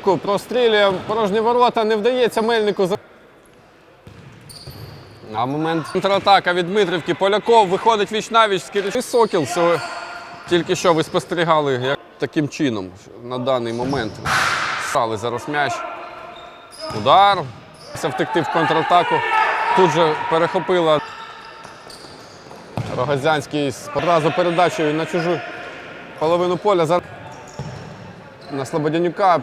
Прострілює порожні ворота, не вдається Мельнику. за- А момент контратака від Дмитрівки. Поляков виходить віч навіч з Киричем. Сокіл. Тільки що ви спостерігали як таким чином на даний момент. Стали зараз м'яч. Удар. Втекти в контратаку. Тут же перехопила Рогозянський з одразу передачею на чужу половину поля. На Слободянюка,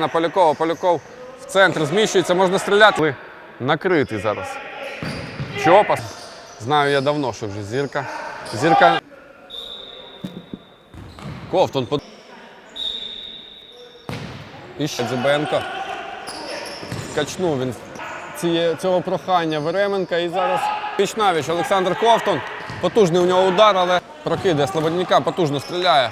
на Полякова. Поляков в центр зміщується, можна стріляти. Накритий зараз. Чопас. Знаю я давно, що вже зірка. Зірка. Ковтун. под- І Дзюбенко. Качнув він ціє- цього прохання Веременка і зараз Пічнавіч Олександр Ковтун. Потужний у нього удар, але прокидає Слободняка, потужно стріляє.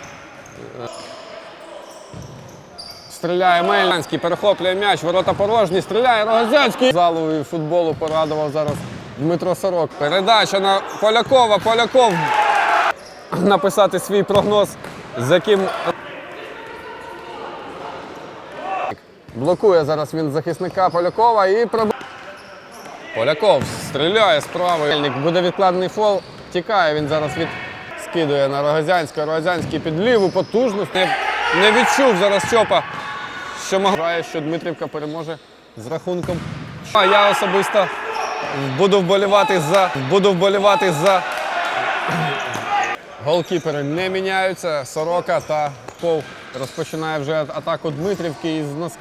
Стріляє Мельнанський, перехоплює м'яч, ворота порожні, стріляє Рогозянський. Залу футболу порадував зараз Дмитро Сорок. Передача на Полякова. Поляков написати свій прогноз, з яким блокує зараз він захисника Полякова і проб... Поляков стріляє справа. Мельник буде відкладений фол. Тікає він зараз від скидує на Рогозянського. Рогозянський під ліву потужність. Не, не відчув зараз Чопа, що грає, що Дмитрівка переможе з рахунком. А я особисто буду вболівати за буду вболівати за Голкіпери не міняються. Сорока та Ков розпочинає вже атаку Дмитрівки із нос...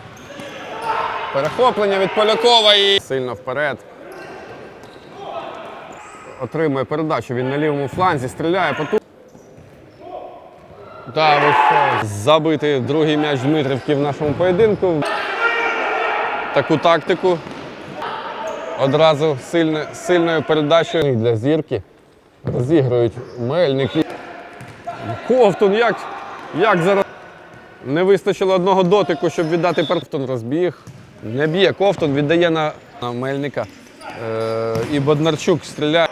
перехоплення від Полякова і сильно вперед. Отримує передачу. Він на лівому фланзі стріляє поту. Та виходить. Забити другий м'яч Дмитрівки в нашому поєдинку. Таку тактику. Одразу сильно, сильною передачею для зірки. Розігрують Мельники. Ковтун, як, як зараз не вистачило одного дотику, щоб віддати Ковтун розбіг. Не б'є Ковтун, віддає на, на Мельника. Е, і Боднарчук стріляє.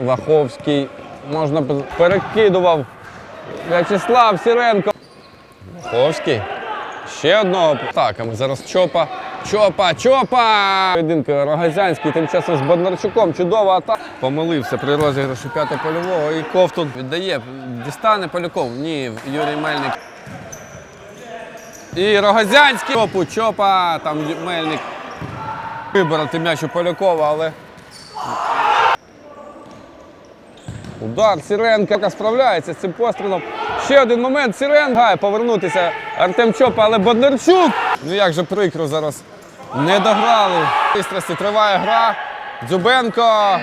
Ваховський. Можна перекидував. В'ячеслав Сіренко. Ваховський. Ще одного атаками. Зараз Чопа. Чопа, Чопа! Поєдинку Рогозянський тим часом з Боднарчуком. Чудова атака. Помилився при розіграші п'ятого польового і Ковтун віддає. Дістане Поляков. Ні, Юрій Мельник. І Рогозянський. Чопу, Чопа, там Мельник. Вибороти м'яч у Полякова, але. Удар Сіренка справляється з цим пострілом. Ще один момент. Сіренка гає повернутися Артем Чопа, але Бондарчук. Ну як же прикро зараз. Не дограли. Пристрасті триває гра. Дзюбенко.